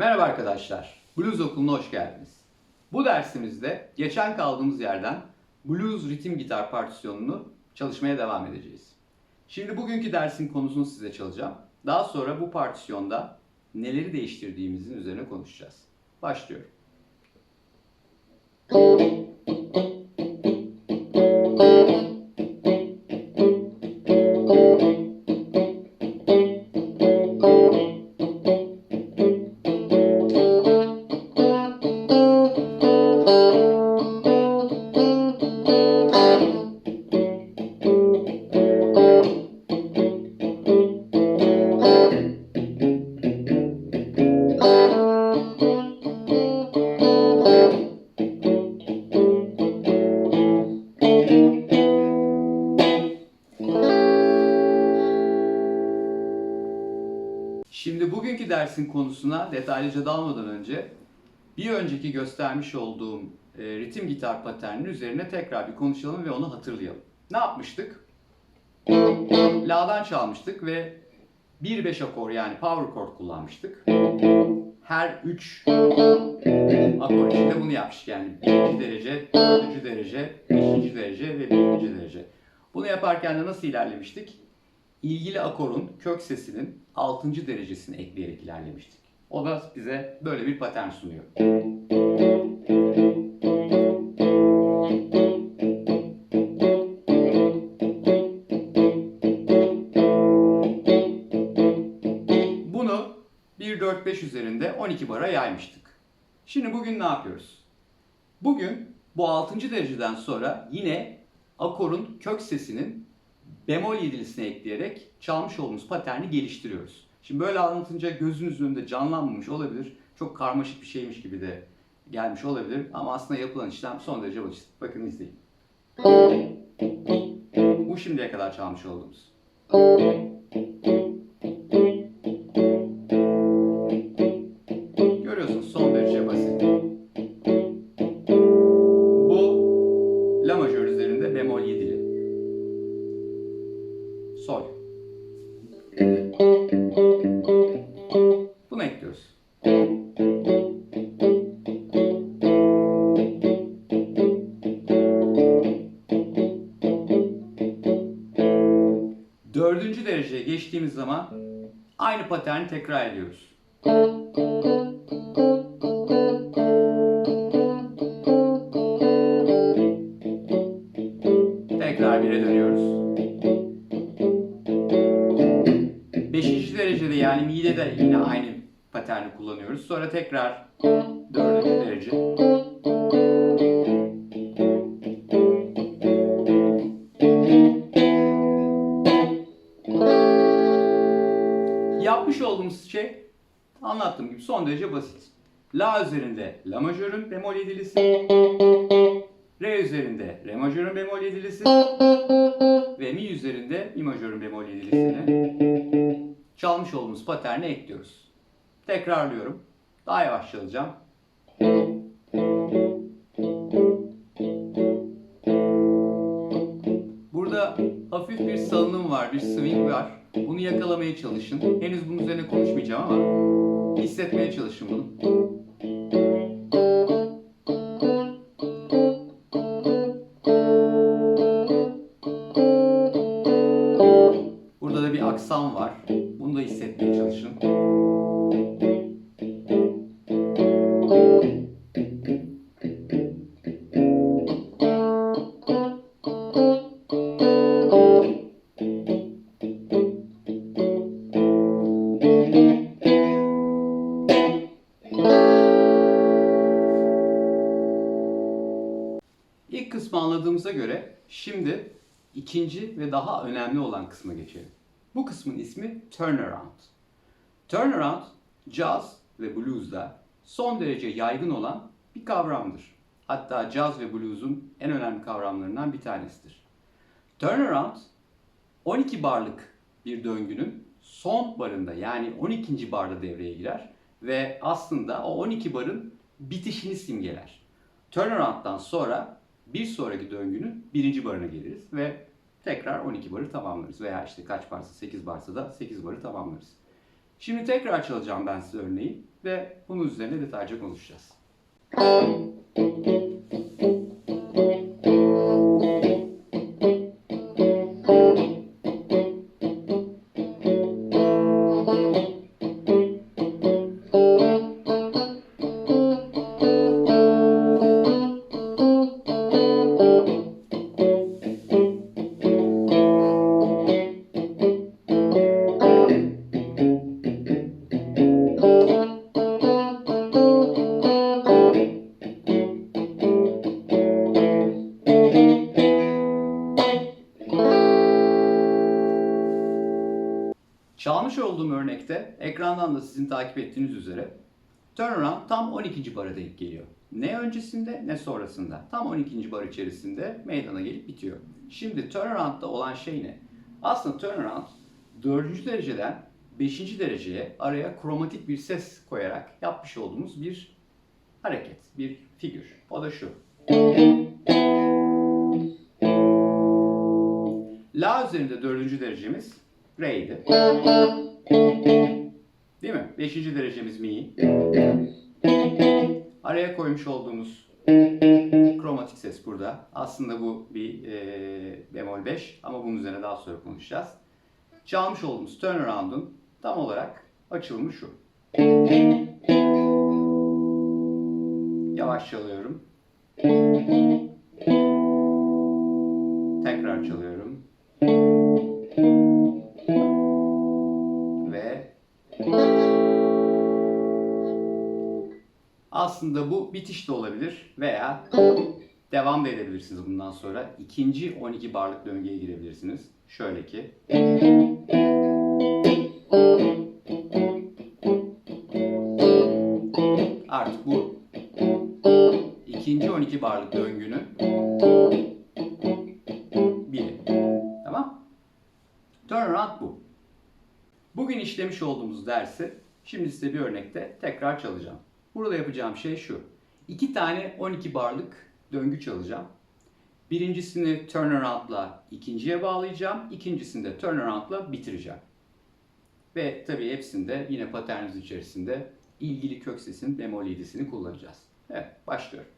Merhaba arkadaşlar, Blues Okulu'na hoş geldiniz. Bu dersimizde geçen kaldığımız yerden blues ritim gitar partisyonunu çalışmaya devam edeceğiz. Şimdi bugünkü dersin konusunu size çalacağım. Daha sonra bu partisyonda neleri değiştirdiğimizin üzerine konuşacağız. Başlıyorum. Dersin konusuna detaylıca dalmadan önce bir önceki göstermiş olduğum e, ritim gitar paterninin üzerine tekrar bir konuşalım ve onu hatırlayalım. Ne yapmıştık? La'dan çalmıştık ve 1-5 akor yani power chord kullanmıştık. Her 3 akor içinde bunu yapmıştık yani 1. derece, 4. derece, 5. derece ve 1. derece. Bunu yaparken de nasıl ilerlemiştik? İlgili akorun kök sesinin 6. derecesini ekleyerek ilerlemiştik. O da bize böyle bir patern sunuyor. Bunu 1-4-5 üzerinde 12 bara yaymıştık. Şimdi bugün ne yapıyoruz? Bugün bu 6. dereceden sonra yine akorun kök sesinin bemol yedilisine ekleyerek çalmış olduğumuz paterni geliştiriyoruz. Şimdi böyle anlatınca gözünüzün önünde canlanmamış olabilir. Çok karmaşık bir şeymiş gibi de gelmiş olabilir. Ama aslında yapılan işlem son derece basit. Bakın izleyin. Bu şimdiye kadar çalmış olduğumuz. Dereceye geçtiğimiz zaman aynı paterni tekrar ediyoruz. Tekrar bire dönüyoruz. Beşinci derecede yani mi'de de yine aynı paterni kullanıyoruz. Sonra tekrar derece basit. La üzerinde La majörün bemol yedilisi, Re üzerinde Re majörün bemol yedilisi ve Mi üzerinde Mi majörün bemol yedilisini çalmış olduğumuz paterne ekliyoruz. Tekrarlıyorum. Daha yavaş çalacağım. Burada hafif bir salınım var, bir swing var. Bunu yakalamaya çalışın. Henüz bunun üzerine konuşmayacağım ama hissetmeye çalışın bunu. Burada da bir aksam var. Bunu da hissetmeye çalışın. Kısmı anladığımıza göre şimdi ikinci ve daha önemli olan kısma geçelim. Bu kısmın ismi turnaround. Turnaround, jazz ve blues'da son derece yaygın olan bir kavramdır. Hatta jazz ve blues'un en önemli kavramlarından bir tanesidir. Turnaround, 12 barlık bir döngünün son barında yani 12. barda devreye girer ve aslında o 12 barın bitişini simgeler. Turnaround'dan sonra bir sonraki döngünün birinci barına geliriz ve tekrar 12 barı tamamlarız. Veya işte kaç barsa 8 barsa da 8 barı tamamlarız. Şimdi tekrar çalacağım ben size örneği. ve bunun üzerine detaylıca konuşacağız. Çalmış olduğum örnekte ekrandan da sizin takip ettiğiniz üzere turnaround tam 12. bara denk geliyor. Ne öncesinde ne sonrasında. Tam 12. bar içerisinde meydana gelip bitiyor. Şimdi turnaround'da olan şey ne? Aslında turnaround 4. dereceden 5. dereceye araya kromatik bir ses koyarak yapmış olduğumuz bir hareket, bir figür. O da şu. La üzerinde 4. derecemiz Re'ydi. Değil mi? Beşinci derecemiz Mi. Araya koymuş olduğumuz kromatik ses burada. Aslında bu bir e, bemol 5 ama bunun üzerine daha sonra konuşacağız. Çalmış olduğumuz turnaround'un tam olarak açılımı şu. Yavaş çalıyorum. Tekrar çalıyorum. Aslında bu bitiş de olabilir veya devam da edebilirsiniz bundan sonra. İkinci 12 barlık döngüye girebilirsiniz. Şöyle ki. Artık bu ikinci 12 barlık döngünün biri. Tamam? Turnaround bu. Bugün işlemiş olduğumuz dersi şimdi size bir örnekte tekrar çalacağım. Burada yapacağım şey şu. İki tane 12 barlık döngü çalacağım. Birincisini turnaround'la ikinciye bağlayacağım. İkincisini de turnaround'la bitireceğim. Ve tabii hepsinde yine paternimiz içerisinde ilgili kök sesin bemol 7'sini kullanacağız. Evet, başlıyorum.